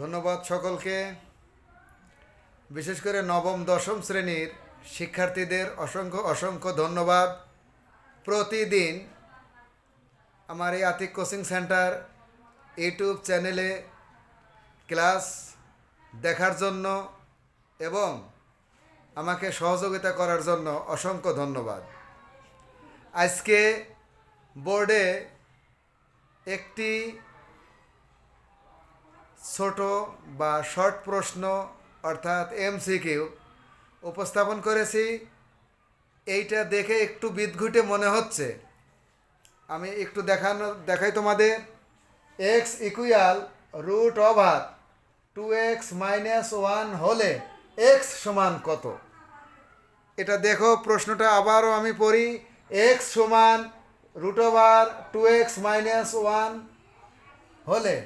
ধন্যবাদ সকলকে। বিশেষ করে নবম, দশম শ্রেণির শিক্ষার্থীদের অসংখ্য অসংখ্য ধন্যবাদ। প্রতিদিন আমার এই আতিক কোচিং সেন্টার ইউটিউব চ্যানেলে ক্লাস দেখার জন্য এবং আমাকে সহযোগিতা করার জন্য অসংখ্য ধন্যবাদ। আজকে বোর্ডে একটি ছোট বা শর্ট প্রশ্ন, অর্থাৎ এমসিকিউ উপস্থাপন করেছি। এইটা দেখে একটু বিদঘুটে মনে হচ্ছে। আমি একটু দেখানো, দেখাই তোমাদের। X equal root over two X minus one হলে এক্স সমান কত? এটা দেখো, প্রশ্নটা আবারও আমি পড়ি। এক্স সমান root over two X minus one হলে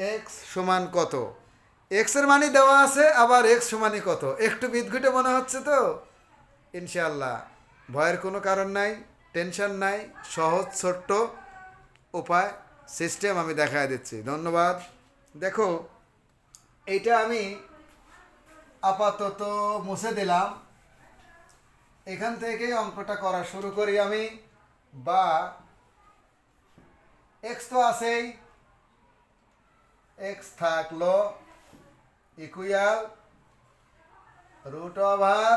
এক্স সমান কত? এক্সের মানই দেওয়া আছে, আবার এক্স সমানই কত? একটু বিদঘুটে মনে হচ্ছে তো? ইনশাল্লাহ ভয়ের কোনো কারণ নাই, টেনশন নাই, সহজ, ছোট্ট উপায়, সিস্টেম আমি দেখায় দিচ্ছি। ধন্যবাদ। দেখো, এইটা আমি আপাতত মুছে দিলাম। এখান থেকেই অঙ্কটা করা শুরু করি আমি। বা এক্স তো আছেই। এক্স থাকল equal root over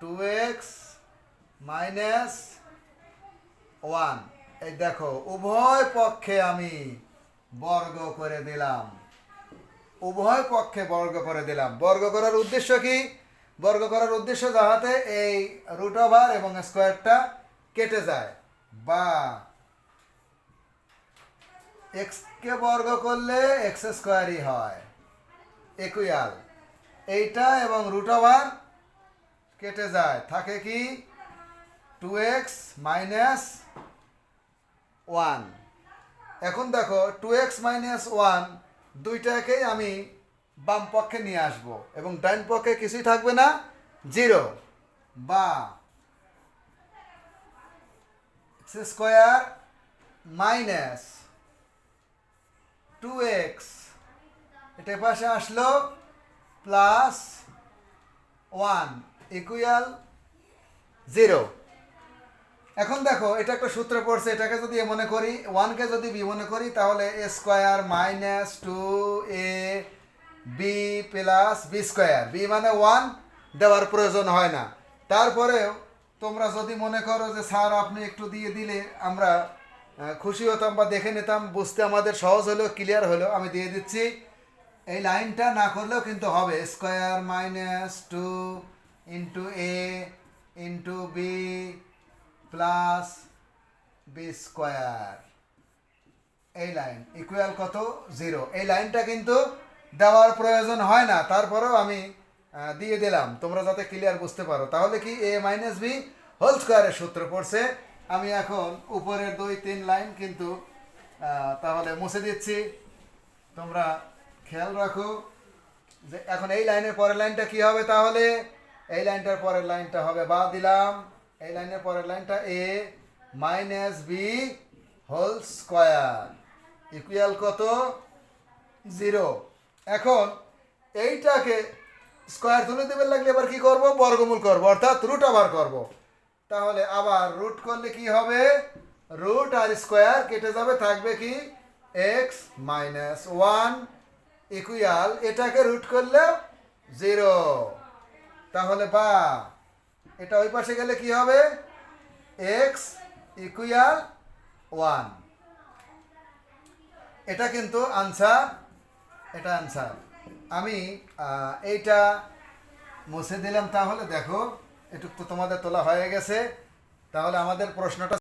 two X minus one এই দেখো, উভয় পক্ষে আমি বর্গ করে দিলাম। উভয় পক্ষে বর্গ করে দিলাম। বর্গ করার উদ্দেশ্য কি? বর্গ করার উদ্দেশ্য যাহাতে এই রুট ওভার এবং স্কোয়ারটা কেটে যায়। বা এক্সকে বর্গ করলে এক্স স্কোয়ারই হয়। একুয়াল এইটা এবং রুট ওভার কেটে যায়। থাকে কি? টু এক্স মাইনাস ওয়ান এখন দেখো টু এক্স মাইনাস ওয়ান দুইটাকেই আমি বাম পক্ষে নিয়ে আসব এবং ডাইন পক্ষে কিছুই থাকবে না জিরো বা X square minus two X এটা পাশে আসলো প্লাস ওয়ান ইকুয়াল জিরো এখন দেখো, এটা একটা সূত্র পড়ছে, এটাকে যদি এ মনে করি ওয়ানকে যদি বি মনে করি, তাহলে A square minus two A B plus B square B মানে ওয়ান দেওয়ার প্রয়োজন হয় না। তারপরেও তোমরা যদি মনে করো যে, স্যার, আপনি একটু দিয়ে দিলে আমরা খুশি হতাম বা দেখে নিতাম, বুঝতে আমাদের সহজ হলো ক্লিয়ার হলো। আমি দিয়ে দিচ্ছি। এই লাইনটা না করলেও কিন্তু হবে। Square minus two into A into B plus B square. এই লাইন ইকুয়াল কত? জিরো এই লাইনটা কিন্তু দেওয়ার প্রয়োজন হয় না। তারপরেও আমি দিয়ে দিলাম। তোমরা যাতে ক্লিয়ার বুঝতে পারো। তাহলে কি এ মাইনাস বি হোল স্কোয়ারের সূত্র পড়ছে? আমি এখন উপরের দুই, তিন লাইন কিন্তু তাহলে মুছে দিচ্ছি। তোমরা খেয়াল রাখো যে এখন এই লাইনের পরের লাইনটা কি হবে তাহলে? এই লাইনটার পরের লাইনটা হবে, বা দিলাম। এই লাইনের পরের লাইনটা A minus B whole square equal কত? জিরো। এখন এইটাকে স্কোয়ার তুলে দেবে লাগলে এবার কি করব? বর্গমূল করব, অর্থাৎ রুট আবার করব। তাহলে আবার রুট করলে কি হবে? রুট আর স্কোয়ার কেটে যাবে, থাকবে কি? এক্স মাইনাস ওয়ান ইকুয়াল এটাকে রুট করলে জিরো তাহলে বা, এটা ওই পাশে গেলে কি হবে? এক্স ইকুয়াল ওয়ান এটা কিন্তু আনসার এটা আনসার আমি এইটা মুছে দিলাম তাহলে দেখো। এটুক তোমাদের তোলা হয়ে গেছে। তাহলে আমাদের প্রশ্নটা